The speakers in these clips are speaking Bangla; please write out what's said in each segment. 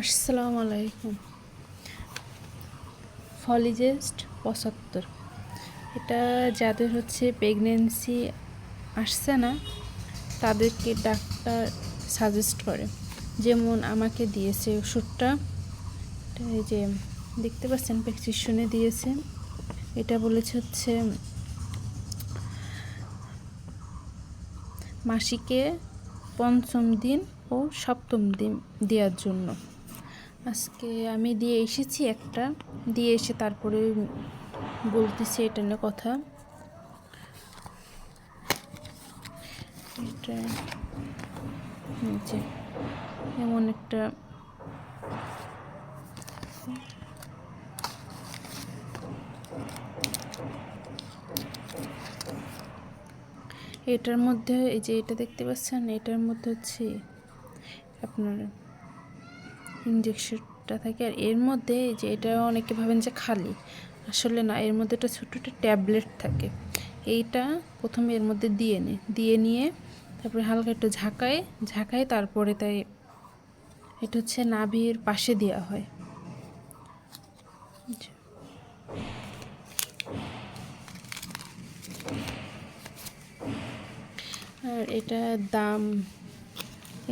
আসসালামু আলাইকুম। ফলিজেস্ট পঁচাত্তর। এটা যাদের হচ্ছে প্রেগনেন্সি আসছে না, তাদেরকে ডাক্তার সাজেস্ট করে। যেমন আমাকে দিয়েছে ওষুধটা এই যে দেখতে পাচ্ছেন প্রেসক্রিপশনে দিয়েছে। এটা বলেছে হচ্ছে মাসিকে পঞ্চম দিন ও সপ্তম দিন দেওয়ার জন্য। আজকে আমি দিয়ে এসেছি একটা। দিয়ে এসে তারপরে বলতেছি এটা নিয়ে কথা। এটা এমন একটা এটার মধ্যে এই যে এটা দেখতে পাচ্ছেন, এটার মধ্যে হচ্ছে আপনার ইঞ্জেকশনটা থাকে। আর এর মধ্যে যে এটা অনেকে ভাবেন যে খালি, আসলে না, এর মধ্যে একটা ছোটো একটা ট্যাবলেট থাকে। এইটা প্রথমে এর মধ্যে দিয়ে নে, দিয়ে নিয়ে তারপরে হালকা একটু ঝাঁকায় ঝাঁকায় তারপরে তাই এটা হচ্ছে নাভির পাশে দেওয়া হয়। আর এটা দাম,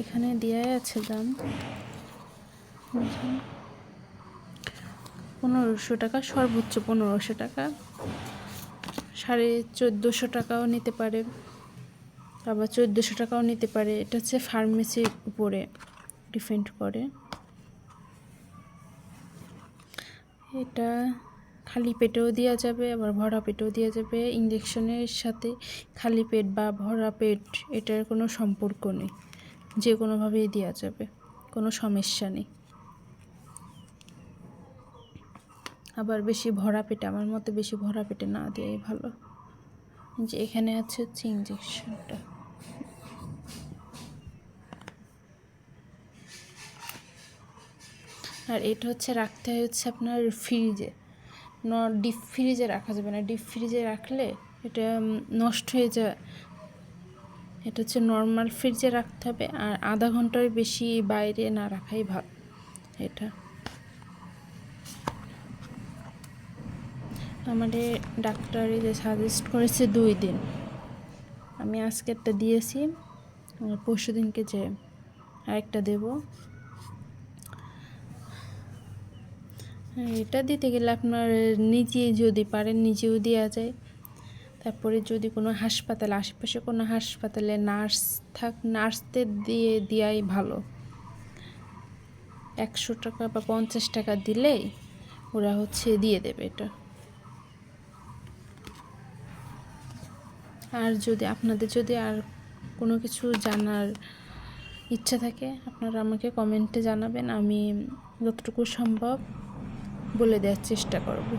এখানে দেওয়াই আছে দাম পনেরোশো টাকা, সর্বোচ্চ পনেরোশো টাকা। সাড়ে চোদ্দোশো টাকাও নিতে পারে। আবার চোদ্দোশো টাকাও নিতে পারে। এটা হচ্ছে ফার্মেসির উপরে ডিপেন্ড করে। এটা খালি পেটেও দেওয়া যাবে, আবার ভরা পেটেও দেওয়া যাবে। ইঞ্জেকশনের সাথে খালি পেট বা ভরা পেট, এটার কোনো সম্পর্ক নেই। যে কোনোভাবেই দেওয়া যাবে। কোনো সমস্যা নেই। আবার বেশি ভরা পেটে, আমার মতে বেশি ভরা পেটে না দেওয়াই ভালো। যে এখানে আছে হচ্ছে ইঞ্জেকশনটা আর এটা হচ্ছে রাখতে হচ্ছে আপনার ফ্রিজে ন ডিপ ফ্রিজে রাখা যাবে না। ডিপ ফ্রিজে রাখলে এটা নষ্ট হয়ে যায়। এটা হচ্ছে নর্মাল ফ্রিজে রাখতে হবে আর আধা ঘণ্টার বেশি বাইরে না রাখাই ভালো। এটা। আমাদের ডাক্তারে যে সাজেস্ট করেছে দুই দিন। আমি আজকে একটা দিয়েছি পরশু দিনকে যে আরেকটা দেবো। এটা দিতে গেলে আপনার নিজে যদি পারেন, নিজেও দেওয়া যায়। তারপরে যদি কোনো হাসপাতাল, আশেপাশে কোনো হাসপাতালে নার্স থাক, নার্সদের দিয়ে দেওয়াই ভালো। একশো টাকা বা পঞ্চাশ টাকা দিলেই ওরা হচ্ছে দিয়ে দেবে এটা। আর যদি আপনাদের যদি আর কোনো কিছু জানার ইচ্ছা থাকে, আপনারা আমাকে কমেন্টে জানাবেন, আমি যতটুকু সম্ভব বলে দেওয়ার চেষ্টা করব।